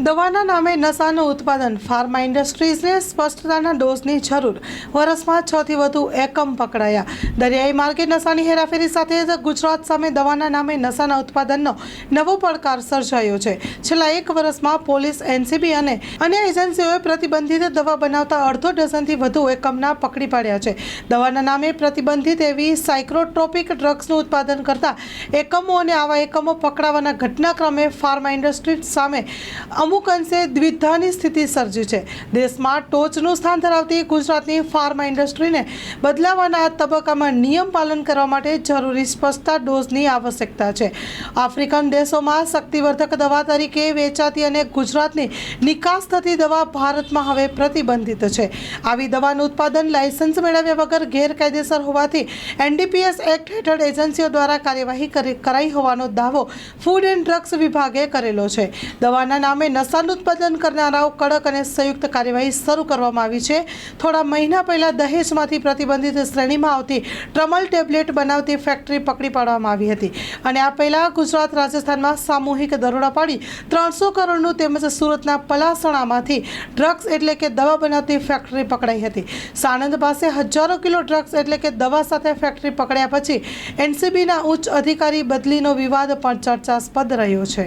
દવાના નામે નશાનું ઉત્પાદન ફાર્મા ઇન્ડસ્ટ્રીઝને સ્પષ્ટતાના ડોઝની જરૂર. વર્ષમાં છ થી વધુ એકમ પકડાયા. દરિયાઈ માર્ગે નશાની હેરાફેરી સાથે ગુજરાત સામે દવાના નામે નશાના ઉત્પાદનનો નવો પડકાર સર્જાયો છે. છેલ્લા એક વર્ષમાં પોલીસ, એનસીબી અને અન્ય એજન્સીઓએ પ્રતિબંધિત દવા બનાવતા અડધો ડઝનથી વધુ એકમના પકડી પાડ્યા છે. દવાના નામે પ્રતિબંધિત એવી સાયક્રોટ્રોપિક ડ્રગ્સનું ઉત્પાદન કરતા એકમો અને આવા એકમો પકડાવાના ઘટનાક્રમે ફાર્મા ઇન્ડસ્ટ્રી સામે અમુક અંશે દ્વિધાની સ્થિતિ સર્જી છે. દેશમાં ટોચનું સ્થાન ધરાવતી ગુજરાતની ફાર્મા ઇન્ડસ્ટ્રીને બદલાવાના તબક્કામાં નિયમ પાલન કરવા માટે જરૂરી સ્પષ્ટતા ડોઝની આવશ્યકતા છે. આફ્રિકન દેશોમાં શક્તિવર્ધક દવા તરીકે વેચાતી અને ગુજરાતની નિકાસ થતી દવા ભારતમાં હવે પ્રતિબંધિત છે. આવી દવાનું ઉત્પાદન લાયસન્સ મેળવ્યા વગર ગેરકાયદેસર હોવાથી એનડીપીએસ એક્ટ હેઠળ એજન્સીઓ દ્વારા કાર્યવાહી કરાઈ હોવાનો દાવો ફૂડ એન્ડ ડ્રગ્સ વિભાગે કરેલો છે. દવાના નામે નશાનું ઉત્પાદન કરનારાઓ કડક અને સંયુક્ત કાર્યવાહી શરૂ કરવામાં આવી છે. થોડા મહિના પહેલા દહેજમાંથી પ્રતિબંધિત શ્રેણીમાં આવતી ટ્રમલ ટેબ્લેટ બનાવતી ફેક્ટરી પકડી પાડવામાં આવી હતી અને આ પહેલા ગુજરાત રાજસ્થાનમાં સામૂહિક દરોડા પાડી ત્રણસો કરોડનું તેમજ સુરતના પલાસણામાંથી ડ્રગ્સ એટલે કે દવા બનાવતી ફેક્ટરી પકડાઈ હતી. સાણંદ પાસે હજારો કિલો ડ્રગ્સ એટલે કે દવા સાથે ફેક્ટરી પકડ્યા પછી એનસીબીના ઉચ્ચ અધિકારી બદલીનો વિવાદ પણ ચર્ચાસ્પદ રહ્યો છે.